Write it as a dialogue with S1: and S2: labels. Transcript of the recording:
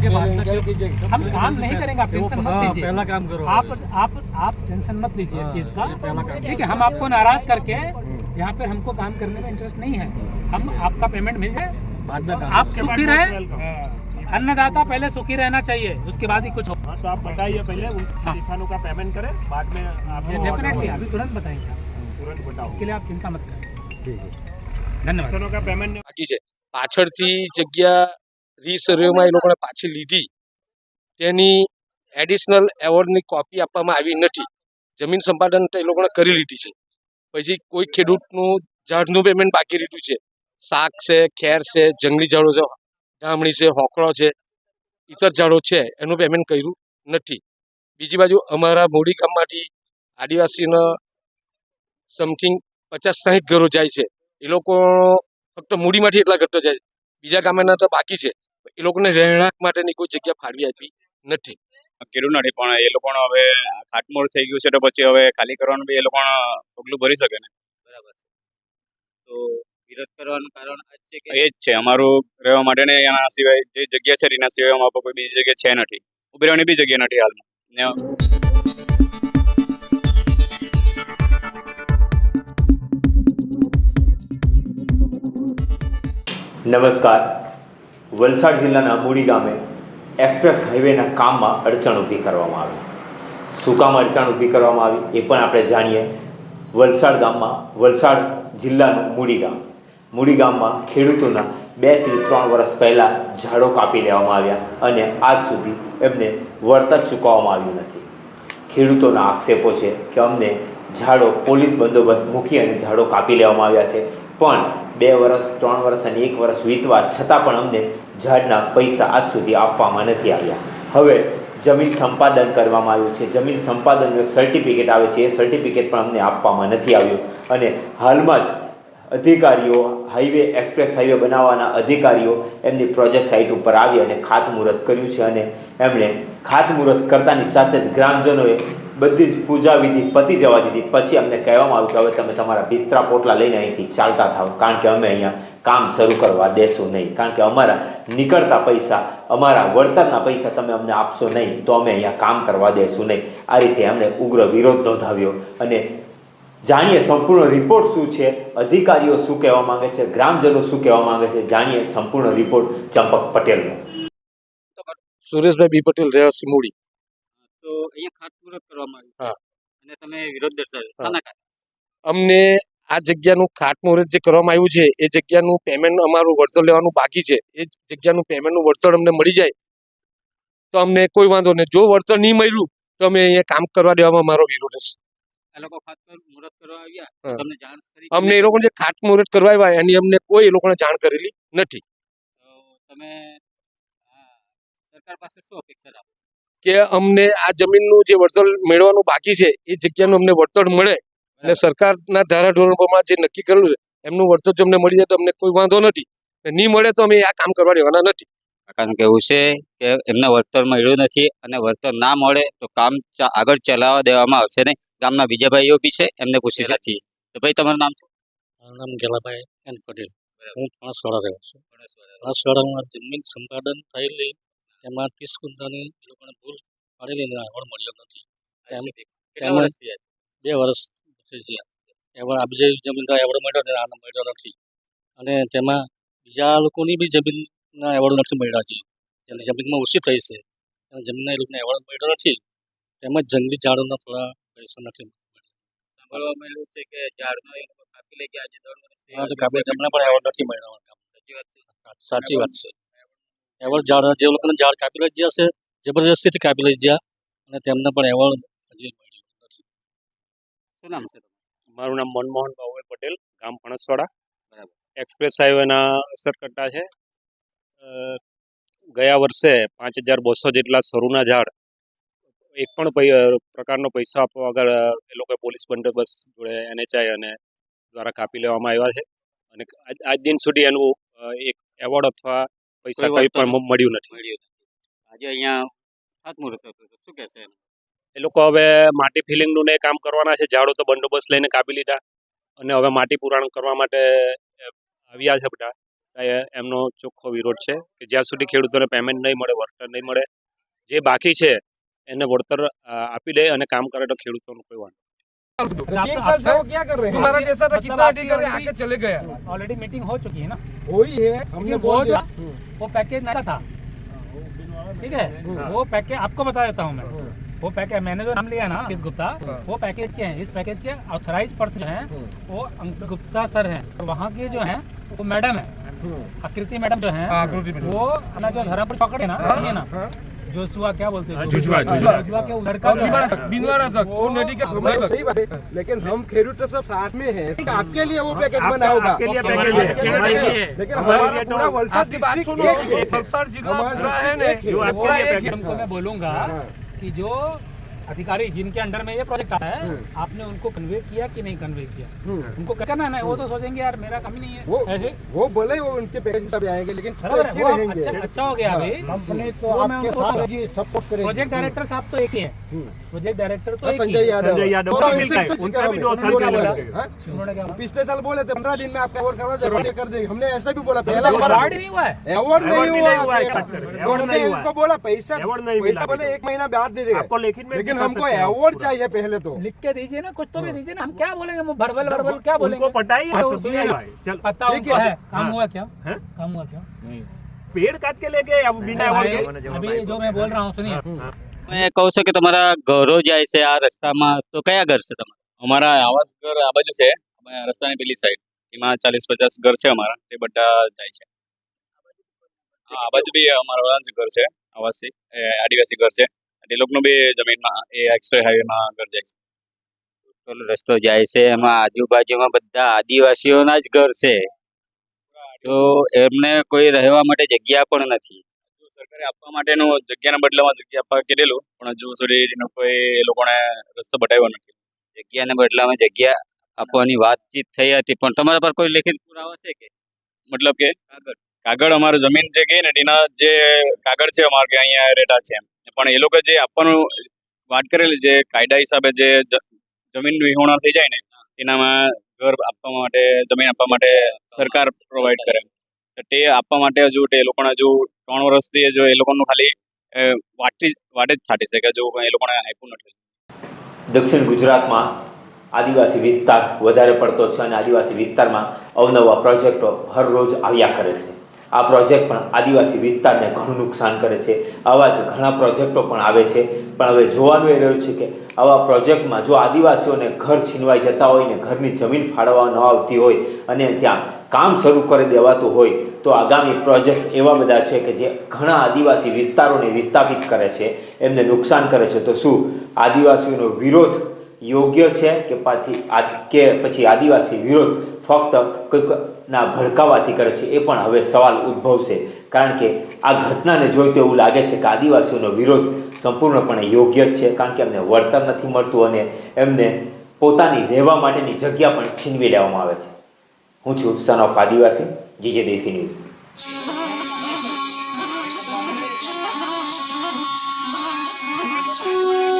S1: के बाद
S2: पहले
S1: में
S2: क्या
S1: जो-
S2: कीजिए?
S1: हम काम नहीं करेंगे आप
S2: वो-
S1: टेंशन मत
S2: हाँ,
S1: लीजिए
S2: पहला काम करो
S1: आप आप आप टेंशन मत लीजिए इस
S2: हाँ,
S1: चीज का
S2: ये पहला काम
S1: ठीक है हम आपको नाराज करके यहाँ पर हमको काम करने में इंटरेस्ट नहीं है हम आपका पेमेंट मिल जाए
S2: बाद में काम
S1: आप सुखी रहे अन्नदाता पहले सुखी रहना चाहिए उसके बाद ही कुछ हो
S3: हाँ तो आप बताइए पहले उन
S1: हाँ।
S3: किसानों का पेमेंट करें बाद में आप
S1: डेफिनेटली अभी तुरंत बताएंगे आप।
S3: तुरंत बताओ
S1: उसके लिए आप चिंता मत करें
S2: ठीक है
S1: धन्यवाद
S3: કિસાનો કા પેમેન્ટ
S4: બાકી છે પાછળથી જગ્યા રીસર્વેમાં એ લોકોને પાછી લીધી. તેની એડિશનલ એવોર્ડની કોપી આપવામાં આવી નથી. જમીન સંપાદન તો એ લોકોને કરી લીધી છે. પછી કોઈ ખેડૂતનું ઝાડનું પેમેન્ટ બાકી રહ્યું છે. શાક છે, ખેર છે, જંગલી ઝાડો છે, ડામણી છે હોકળો છે ઇતર ઝાડો છે, એનું પેમેન્ટ કર્યું નથી. બીજી બાજુ અમારા મોડી ગામમાંથી આદિવાસીના સમથિંગ પચાસ સાહીઠ ઘરો જાય છે. એ લોકો ફક્ત મૂડીમાંથી એટલા ઘટતો જાય. બીજા ગામના તો બાકી છે. એ લોકોને રહેણાંક માટેની કોઈ જગ્યા ફાળવી આપી નથી.
S5: કર્યું નથી પણ એ લોકોને હવે ખાટમોડ થઈ ગયું છે તો પછી હવે ખાલી કરવાનું બી એ લોકો પગલું ભરી શકે ને.
S6: બરાબર છે. તો વિરોધ કરવાનું કારણ આ છે કે?
S5: એ જ છે અમારું રહેવા માટે ને એના સિવાય જે જગ્યા છે એના સિવાય અમારા કોઈ બીજી જગ્યા છે નથી. ઊભી રહેવાની બી જગ્યા નથી હાલમાં.
S7: નમસ્કાર. વલસાડ જિલ્લાના મૂડી ગામે એક્સપ્રેસ હાઈવેના કામમાં અડચણ ઊભી કરવામાં આવી. શું કામ અડચણ ઊભી કરવામાં આવી એ પણ આપણે જાણીએ. વલસાડ ગામમાં, વલસાડ જિલ્લાનું મૂડી ગામ. મૂડી ગામમાં ખેડૂતોના બેથી ત્રણ વર્ષ પહેલાં ઝાડો કાપી લેવામાં આવ્યા અને આજ સુધી એમને વળતર ચૂકવવામાં આવ્યું નથી. ખેડૂતોના આક્ષેપો છે કે અમને ઝાડો પોલીસ બંદોબસ્ત મૂકી અને ઝાડો કાપી લેવામાં આવ્યા છે. પણ બે વર્ષ, ત્રણ વર્ષ અને એક વર્ષ વીતવા છતાં પણ અમને ઝાડના પૈસા આજ સુધી આપવામાં નથી આવ્યા. હવે જમીન સંપાદન કરવામાં આવ્યું છે. જમીન સંપાદનનું એક સર્ટિફિકેટ આવે છે. એ સર્ટિફિકેટ પણ અમને આપવામાં નથી આવ્યું. અને હાલમાં જ અધિકારીઓ હાઈવે એક્સપ્રેસ હાઈવે બનાવવાના અધિકારીઓ એમની પ્રોજેક્ટ સાઇટ ઉપર આવી અને ખાતમુહૂર્ત કર્યું છે અને એમણે ખાતમુહૂર્ત કરતાની સાથે જ ગ્રામજનોએ બધી જ પૂજા વિધિ પતી જવા દીધી. પછી અમને કહેવામાં આવ્યું કે હવે તમે તમારા બિસ્તરા પોટલા લઈને અહીંથી ચાલતા થાવ. કારણ કે અમે અહીંયા કામ શરૂ કરવા દેશું નહીં. કારણ કે અમારા નીકળતા પૈસા અમારા વળતરના પૈસા તમે અમને આપશો નહીં તો અમે અહીંયા કામ કરવા દેશું નહીં. આ રીતે એમણે ઉગ્ર વિરોધ નોંધાવ્યો. અને જાણીએ સંપૂર્ણ રિપોર્ટ શું છે અધિકારીઓ શું કહેવા માંગે છે ગ્રામજનો શું કહેવા માંગે છે જાણીએ સંપૂર્ણ રિપોર્ટ ચંપક પટેલનો.
S4: સુરેશભાઈ બી પટેલ રહ્યા મૂડી.
S6: તો અહીંયા ખાતમુહૂર્ત કરવામાં આવ્યું
S4: હા.
S6: અને તમે વિરોધ દર્શાવ્યો.
S4: અમને આ જગ્યાનું ખાતમુહૂર્ત જે કરવામાં આવ્યું છે એ જગ્યાનું પેમેન્ટ અમારું વળતર લેવાનું બાકી છે. એ જગ્યાનું પેમેન્ટનું વળતર અમને મળી જાય તો અમને કોઈ વાંધો નહીં. જો વળતર નહીં મળ્યું તો અમે અહીંયા કામ કરવા દેવામાં અમારો વિરોધ છે
S6: આ લોકો ખાતમુહૂર્ત કરવા આવ્યા?
S4: હા.
S6: તમને જાણ કરી
S4: અમને એ લોકો જે ખાતમુહૂર્ત કરવા આવ્યા એની અમને કોઈ એ લોકોને જાણ કરેલી નથી.
S6: તમે સરકાર પાસે શું અપેક્ષા રાખો?
S4: કે અમને આ જમીનનું જે વળતર મેળવવાનું બાકી છે એ જગ્યાનું અમને વળતર મળે. અને સરકારના ધારાધોરણ પ્રમાણે જે નક્કી કરેલું છે એમનું વળતર જો અમને મળી જાય તો અમને કોઈ વાંધો નથી. નહીં મળે તો અમે આ કામ કરવા દેવાના નથી.
S6: કારણ કે એવું છે કે એમને વળતર મળ્યું નથી અને વળતર ના મળે તો કામ આગળ ચલાવવા દેવામાં આવશે નહીં. ગામના બીજા ભાઈઓ બી છે એમને પૂછી નથી. તો ભાઈ તમારું નામ શું?
S2: મારું નામ ગેલાભાઈ એન પટેલ. હું પણસવાડા રહ્યો છું. પણસવાડામાં જમીન સંપાદન થયેલી એમાં ત્રીસ કુંતાની એ લોકોને ભૂલ પાડેલી મળ્યો નથી? બે વર્ષ થઈ ગયા એવોર્ડ બીજી જમીનના એવોર્ડ મળ્યો છે આનો મળ્યો નથી. અને તેમાં બીજા લોકોની બી જમીનના એવોર્ડ નથી મળ્યા છે જેની જમીનમાં ઓછી થઈ છે. અને જમીનના એ લોકોને એવોર્ડ મળ્યો નથી. તેમજ જંગલી ઝાડોના થોડા પૈસા નથી
S6: સાંભળવા મળ્યું છે કે ઝાડનો એ લોકો કાપી લઈ ગયા વર્ષથી
S2: કાપી તેમને પણ એવોર્ડ નથી મળ્યો.
S6: સાચી વાત છે.
S2: છે. એવોર્ડ ઝાડ જે લોકોને ઝાડ કાપી લઈ ગયા છે જબરજસ્તીથી કાપી લઈ ગયા અને તેમને પણ એવોર્ડ હજી
S6: શું નામ છે
S3: મારું નામ મનમોહન બાબુભાઈ પટેલ ગામ પણસવાડા.
S6: બરાબર.
S3: એક્સપ્રેસ હાઈવેના અસરકટ્ટા છે. ગયા વર્ષે પાંચ હજાર બસો જેટલા સરુના ઝાડ એક પણ પ્રકારનો પૈસા આપવા વગર એ લોકોએ પોલીસ બંદોબસ્ત જોડે એનએચઆઈ અને દ્વારા કાપી લેવામાં આવ્યા છે. અને આજ આજ દિન સુધી એનું એક એવોર્ડ અથવા પૈસા
S6: કોઈ
S3: પણ મળ્યું નથી.
S6: મળ્યું આજે અહીંયા ખાતમુહૂર્ત હતું શું કહેશે?
S3: એ લોકો હવે માટી ફિલિંગનું ને એ કામ કરવાના છે ઝાડો તો બંદોબસ્ત લઈને કાપી લીધા અને હવે માટી પુરાણ કરવા માટે અ, આવ્યા છે બધા એ એમનો ચોખ્ખો વિરોધ છે કે જ્યાં સુધી ખેડૂતોને પેમેન્ટ નહીં મળે વળતર નહીં મળે જે બાકી છે એને વળતર અ, આપી દે અને કામ કરે તો ખેડૂતોનું કોઈ વાંધો
S1: आप-
S4: एक
S1: आप-
S4: साल से
S1: आप-
S4: वो क्या कर रहे हैं
S1: मतलब
S4: हमारा जैसा था
S1: मतलब
S4: कितना
S1: आपकी
S4: अधिकारी
S1: already-
S4: आके चले गया
S1: ऑलरेडी मीटिंग हो चुकी है ना
S4: वही है
S1: हमने वो जो वो पैकेज नहीं था ठीक है वो पैकेज आपको बता देता हूँ मैं वो पैकेज मैंने जो नाम लिया ना अंकित गुप्ता वो पैकेज के हैं। इस पैकेज के ऑथराइज पर्सन हैं। वो अंकित गुप्ता सर हैं। और वहाँ के जो हैं वो मैडम है। आकृति मैडम जो है वो अपना जो धर्मपुर पकड़े ना ये ना जोशुआ क्या बोलते हैं?
S8: जुजवा,
S1: जुजवा जुजवा के उधर का जो है,
S4: तक वो नदी के समय तक
S9: सही बात है। लेकिन हम खेडूत तो सब साथ में हैं। आपके लिए वो पैकेज बना होगा।
S8: आपके लिए पैकेज है।
S1: पैकेज
S8: हमारे
S1: है।
S8: लिए।
S9: लेकिन
S8: हमारे तो
S9: पूरा वलसाड
S4: बात
S9: डिस्ट्रिक्ट
S4: सुनो।
S9: एक है।
S4: वलसाड जिला पूरा है ना।
S9: एक है।
S8: जो आपके
S4: पूरा एक
S8: पैकेज-
S1: मैं बोलूँगा। जो अधिकारी जिनके अंडर में ये प्रोजेक्ट आया है आपने उनको कन्वे किया कि नहीं कन्वे किया? उनको क्या करना है ना वो तो सोचेंगे यार मेरा कम ही। नहीं
S9: वो
S1: ऐसे?
S9: वो बोले वो उनके पैकेज सब आएँगे लेकिन
S1: है, वो
S9: रहेंगे।
S1: अच्छा अच्छा हो गया अभी।
S9: कंपनी
S1: तो आपके साथ
S9: सपोर्ट करेगी।
S1: प्रोजेक्ट डायरेक्टर साहब तो एक ही है। प्रोजेक्ट डायरेक्टर तो
S9: संजय यादव।
S8: संजय यादव
S9: हाँ, उनसे
S8: है भी दो साल पहले हैं।
S9: हाँ?
S1: बोला?
S9: पिछले साल बोले थे पंद्रह दिन में आपका अवार्ड करवा देंगे कर देंगे हमने ऐसा भी बोला पहला
S1: अवार्ड नहीं हुआ है।
S9: अवार्ड नहीं हुआ
S8: है।
S9: तो
S8: है।
S9: बोला पैसा
S8: नहीं
S9: पैसा बोले एक महीना बाद दे देगा
S8: आपको लेखित में
S9: लेकिन हमको
S8: सकते हैं।
S9: अवार्ड चाहिए पहले तो
S1: लिख के दीजिए ना कुछ तो भी दीजिए ना हम क्या बोलेंगे मुंह भरबल भरबल क्या बोलेंगे
S8: उनको पता ही है
S1: तो
S8: सब
S1: सुनिए
S8: दिया
S1: ना,
S8: हुआ है चल
S1: पता
S9: ठीक
S1: उनको
S9: है।
S1: है काम
S8: हाँ।
S1: हुआ क्या
S8: हैं?
S1: काम हुआ क्या
S8: पेड़ काट के ले गए अब बिना अवार्ड
S1: भाई,
S8: के
S1: अभी जो मैं बोल रहा हूँ सुनिए
S6: મેં કહું છું કે તમારા ઘરો જાય છે આ રસ્તામાં તો કયા ઘર છે તમારા
S5: અમારા આવાસ ઘર આ બાજુ છે અમે રસ્તાની પેલી સાઈડ એમાં ચાલીસ પચાસ ઘર છે અમારા તે બધા જાય છે હા આ બાજુ બી અમારા વાળાનું જ ઘર છે આવાસી એ આદિવાસી ઘર છે એ લોકોનું બી જમીનમાં એ એક્સપ્રેસ હાઈવેમાં ઘર જાય છે.
S6: પેલો રસ્તો જાય છે એમાં આજુબાજુમાં બધા આદિવાસીઓના જ ઘર છે. તો એમને કોઈ રહેવા માટે જગ્યા પણ નથી.
S5: સરકારે આપવા માટેનું જગ્યાના બદલામાં જગ્યા આપવા કીધેલું પણ હજુ સુધી એનો કોઈ લોકોને રસ્તો બતાવ્યો નથી.
S6: જગ્યાના બદલામાં જગ્યા આપવાની વાતચીત થઈ હતી પણ તમારા પર કોઈ લેખિત પુરાવા છે કે?
S5: મતલબ કે? કાગળ. કાગળ અમારે જમીન જે ગઈ ને એના જે કાગળ છે અમારે કે અહીંયા રેટા છે એમ. પણ એ લોકો જે આપવાનું વાત કરેલી જે કાયદા હિસાબે જે જમીન વિહોણા થઈ જાય ને, તેનામાં ઘર આપવા માટે, જમીન આપવા માટે સરકાર પ્રોવાઈડ કરે. તો આપવા માટે હજુ તે લોકોને હજુ ત્રણ વર્ષથી જો એ લોકોનું ખાલી વાટી, વાટે જ છાટી શકે જો એ લોકોને આપ્યું નથી.
S7: દક્ષિણ ગુજરાતમાં આદિવાસી વિસ્તાર વધારે પડતો છે અને આદિવાસી વિસ્તારમાં અવનવા પ્રોજેક્ટો હરરોજ આવ્યા કરે છે. આ પ્રોજેક્ટ પણ આદિવાસી વિસ્તારને ઘણું નુકસાન કરે છે. આવા જ ઘણા પ્રોજેક્ટો પણ આવે છે. પણ હવે જોવાનું એ રહ્યું છે કે આવા પ્રોજેક્ટમાં જો આદિવાસીઓને ઘર છીનવાઈ જતા હોય ને ઘરની જમીન ફાળવવા ન આવતી હોય અને ત્યાં કામ શરૂ કરી દેવાતું હોય, તો આગામી પ્રોજેક્ટ એવા બધા છે કે જે ઘણા આદિવાસી વિસ્તારોને વિસ્થાપિત કરે છે, એમને નુકસાન કરે છે. તો શું આદિવાસીઓનો વિરોધ યોગ્ય છે કે પાછી કે પછી આદિવાસી વિરોધ ફક્ત કોઈકના ભડકાવાથી કરે છે, એ પણ હવે સવાલ ઉદ્ભવશે. કારણ કે આ ઘટનાને જોઈ તો એવું લાગે છે કે આદિવાસીઓનો વિરોધ સંપૂર્ણપણે યોગ્ય જ છે, કારણ કે એમને વળતર નથી મળતું અને એમને પોતાની રહેવા માટેની જગ્યા પણ છીનવી લેવામાં આવે છે. હું છું son of adivasi, GJ Desi news. Thank you.